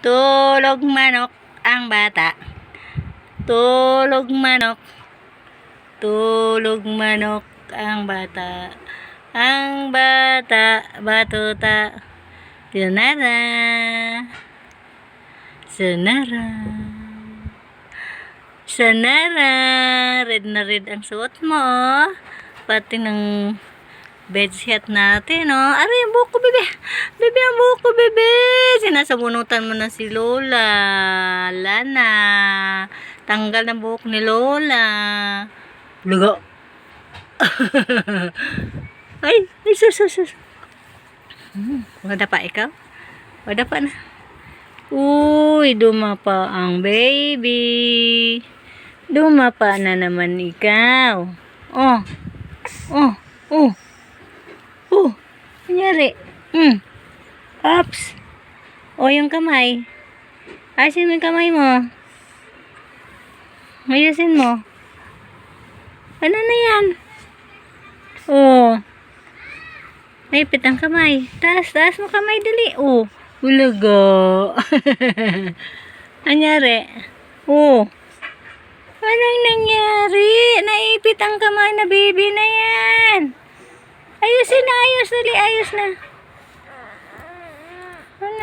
Tulog manok ang bata. Tulog manok. Tulog manok ang bata. Ang bata, batuta. Sinara. Sinara. Sanara. Red na red ang suot mo, oh. Pati ng bedsheet natin, oh. Aray, ang buhok ko, bebe. Bebe, ang buhok ko, bebe. Sinasabunutan mo na si Lola. Lana. Tanggal ng buhok ni Lola. Lugo. ay, ay, sus, sus, sus. Hmm, wala pa ikaw? Wala pa na. Uy, dumapa ang baby. Dumapa na naman ikaw. Oh. Oh. Oh. Kunyari. Hmm. Ups. O, yung kamay. Asin mo yung kamay mo. Ayusin mo. Ano na yan? Oh. Naipit ang kamay. Taas, taas mo kamay, dali. Oh. Ulaga. Anyari? Oh. Anong nangyari? Naipit ang kamay na baby na Dali, ayos na.